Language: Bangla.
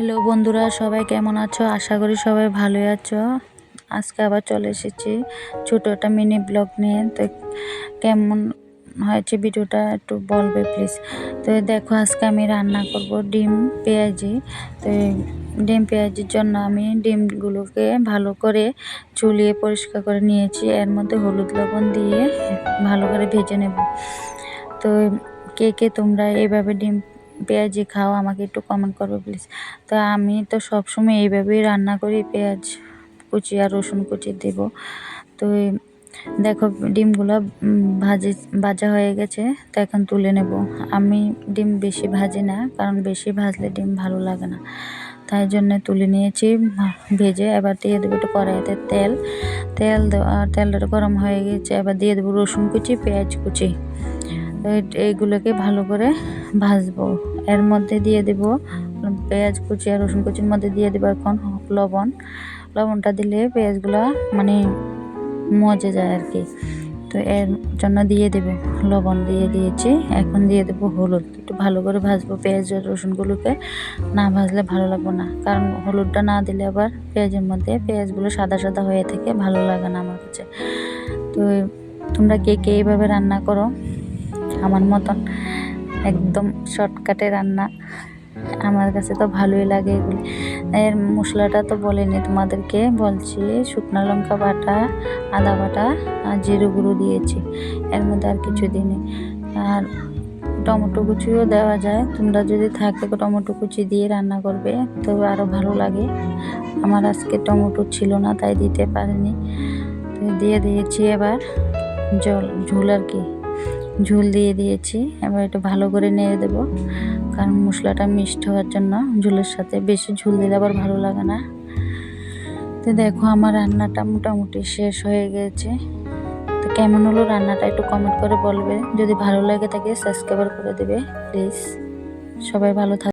হ্যালো বন্ধুরা, সবাই কেমন আছো? আশা করি সবাই ভালোই আছো। আজকে আবার চলে এসেছি ছোটো একটা মিনি ব্লগ নিয়ে। তো কেমন হয়েছে ভিডিওটা একটু বলবে প্লিজ তো দেখো, আজকে আমি রান্না করব ডিম পেঁয়াজি। তো ডিম পেঁয়াজির জন্য আমি ডিমগুলোকে ভালো করে চুলিয়ে পরিষ্কার করে নিয়েছি। এর মধ্যে হলুদ লবণ দিয়ে ভালো করে ভেজে নেব। তো কে কে তোমরা এভাবে ডিম পেঁয়াজি খাও, আমাকে একটু কমেন্ট করবে প্লিজ তো আমি তো সবসময় এইভাবেই রান্না করি, পেঁয়াজ কুচি আর রসুন কুচি দেব। তো দেখো ডিমগুলো ভাজি, ভাজা হয়ে গেছে, তো এখন তুলে নেব। আমি ডিম বেশি ভাজি না, কারণ বেশি ভাজলে ডিম ভালো লাগে না। তাই জন্য তুলে নিয়েছি, ভেজে এবার দিয়ে দেবো একটু কড়াইতে তেল। তেল তেলটা গরম হয়ে গেছে, এবার দিয়ে দেবো রসুন কুচি, পেঁয়াজ কুচি। এইগুলোকে ভালো করে ভাজবো। এর মধ্যে দিয়ে দেব পেঁয়াজ কুচি আর রসুন কুচির মধ্যে দিয়ে দেবো এখন লবণ। লবণটা দিলে পেঁয়াজগুলো মানে মজে যায় আর কি। তো এর জন্য দিয়ে দেব, লবণ দিয়ে দিয়েছি। এখন দিয়ে দেবো হলুদ। একটু ভালো করে ভাজবো পেঁয়াজ আর রসুনগুলোকে। না ভাজলে ভালো লাগবে না। কারণ হলুদটা না দিলে আবার পেঁয়াজের মধ্যে পেঁয়াজগুলো সাদা সাদা হয়ে থাকে ভালো লাগে না আমার কাছে। তো তোমরা কে কে এইভাবে রান্না করো? আমার মতন। একদম শর্টকাটে রান্না। আমার কাছে তো ভালোই লাগে এগুলি। এর মশলাটা তো বলিনি তোমাদেরকে বলছি শুকনো লঙ্কা বাটা, আদা বাটা, আর জিরে গুঁড়ো দিয়েছি। এর মধ্যে আর কিছু দিইনি। আর টমেটো কুচিও দেওয়া যায়। তোমরা যদি থাকে টমেটো কুচি দিয়ে রান্না করবে, তো আরও ভালো লাগে। আমার আজকে টমেটো ছিল না, তাই দিতে পারিনি। দিয়ে দিয়েছি এবার জল, ঝোল আর কি। ঝোল দিয়ে দিয়েছি। এবার একটু ভালো করে নেড়ে দেব। কারণ মশলাটা মিষ্টি হওয়ার জন্য ঝোলের সাথে বেশি ঝোল দিলে আবার ভালো লাগে না। তো দেখো আমার রান্নাটা মোটামুটি শেষ হয়ে গেছে। তো কেমন হলো রান্নাটা একটু কমেন্ট করে বলবে। যদি ভালো লাগে থাকে সাবস্ক্রাইবার করে দেবে প্লিজ সবাই ভালো থাক